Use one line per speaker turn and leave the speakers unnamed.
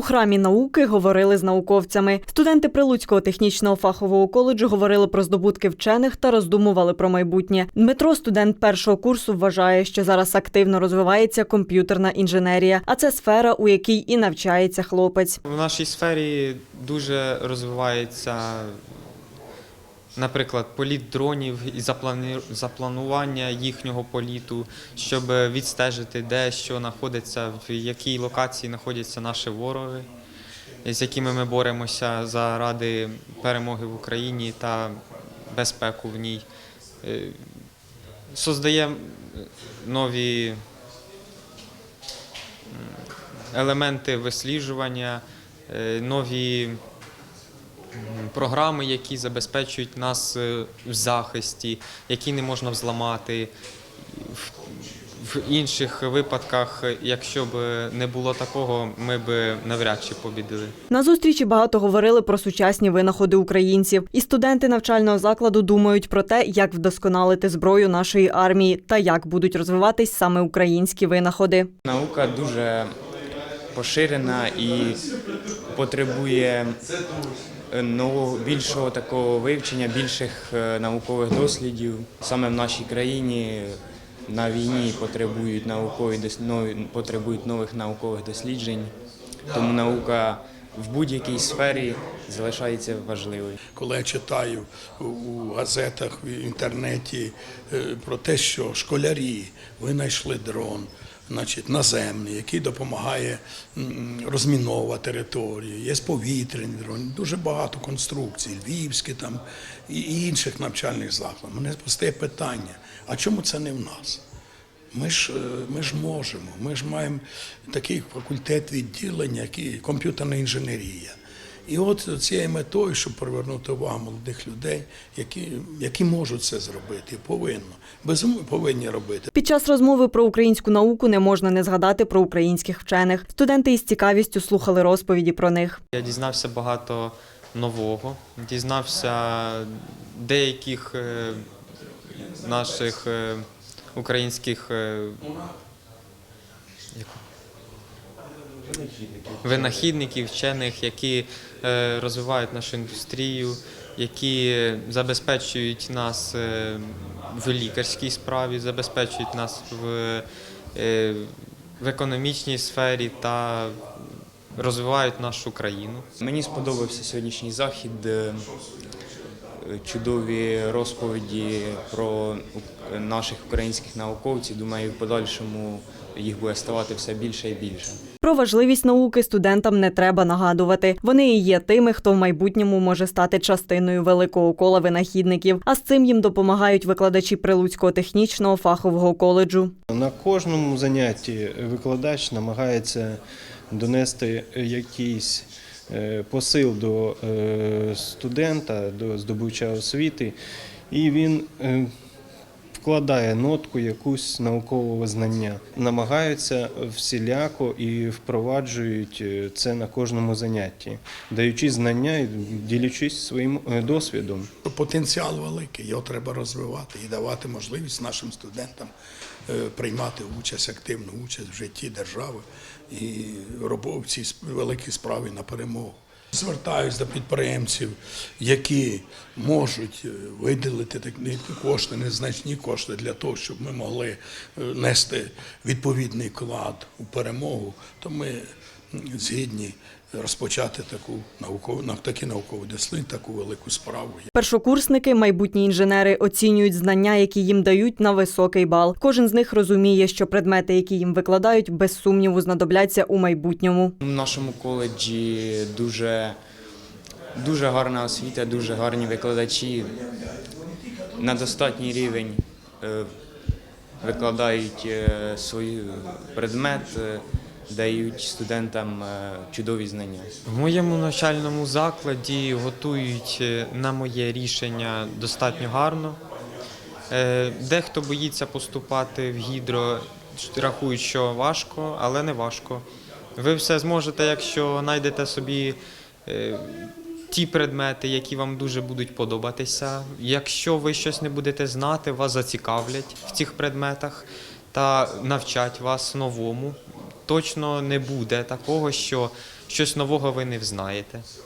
У храмі науки говорили з науковцями. Студенти Прилуцького технічного фахового коледжу говорили про здобутки вчених та роздумували про майбутнє. Дмитро, студент першого курсу, вважає, що зараз активно розвивається комп'ютерна інженерія, а це сфера, у якій і навчається хлопець.
В нашій сфері дуже розвивається, наприклад, політ дронів і запланування їхнього політу, щоб відстежити, де що знаходиться, в якій локації знаходяться наші вороги, з якими ми боремося заради перемоги в Україні та безпеку в ній. Е, Создає нові елементи висліджування, е, нові програми, які забезпечують нас е, в захисті, які не можна взламати. В- В інших випадках, якщо б не було такого, ми б навряд чи побідили.
На зустрічі багато говорили про сучасні винаходи українців, і студенти навчального закладу думають про те, як вдосконалити зброю нашої армії та як будуть розвиватись саме українські винаходи.
Наука дуже поширена і потребує е, нового більшого такого вивчення, більших е, наукових дослідів. Саме в нашій країні на війні потребують наукові потребують нових наукових досліджень. Тому наука в будь-якій сфері залишається важливою.
коли я читаю у газетах, в інтернеті е, про те, що школярі винайшли дрон, значить, наземний, який допомагає розміновувати територію, є повітряні дрони, дуже багато конструкцій, львівські там і інших навчальних закладів. Мене постає питання: а чому це не в нас? Ми ж, е, ми ж можемо, ми ж маємо такий факультет відділення, який комп'ютерна інженерія. І от цією метою, щоб привернути увагу молодих людей, які, які можуть це зробити, повинно. Безумовно, повинні робити.
Під час розмови про українську науку не можна не згадати про українських вчених. Студенти із цікавістю слухали розповіді про них.
Я дізнався багато нового, дізнався деяких е, наших е, українських е, винахідників, вчених, які е, розвивають нашу індустрію, які забезпечують нас е, в лікарській справі, забезпечують нас в, е, в економічній сфері та розвивають нашу країну.
Мені сподобався сьогоднішній захід. Чудові розповіді про наших українських науковців. Думаю, в подальшому їх буде ставати все більше і більше.
Про важливість науки студентам не треба нагадувати. Вони і є тими, хто в майбутньому може стати частиною великого кола винахідників. А з цим їм допомагають викладачі Прилуцького технічного фахового коледжу.
На кожному занятті викладач намагається донести якийсь е, посил до е, студента, до здобувача освіти, і він е, вкладає нотку якусь наукового знання. Намагаються всіляко і впроваджують е, це на кожному занятті, даючи знання і ділячись своїм е, досвідом.
Потенціал великий, його треба розвивати і давати можливість нашим студентам е, приймати участь, активну участь в житті держави і в цій сп- великій справі на перемогу. Звертаюсь до підприємців, які можуть е, виділити такі кошти, незначні кошти для того, щоб ми могли е, нести відповідний вклад у перемогу, то ми згідні розпочати таку наукову на такі наукові дослідження, таку велику справу.
Першокурсники, майбутні інженери, оцінюють знання, які їм дають на високий бал. Кожен з них розуміє, що предмети, які їм викладають, без сумніву знадобляться у майбутньому.
В нашому коледжі дуже, дуже гарна освіта, дуже гарні викладачі. На достатній рівень е, викладають е, свій предмет, е, дають студентам е, чудові знання.
В моєму навчальному закладі готують е, на моє рішення достатньо гарно. Е, Дехто боїться поступати в гідро, рахують, що важко, але не важко. Ви все зможете, якщо знайдете собі ті предмети, які вам дуже будуть подобатися. Якщо ви щось не будете знати, вас зацікавлять в цих предметах та навчать вас новому. Точно не буде такого, що щось нового ви не взнаєте.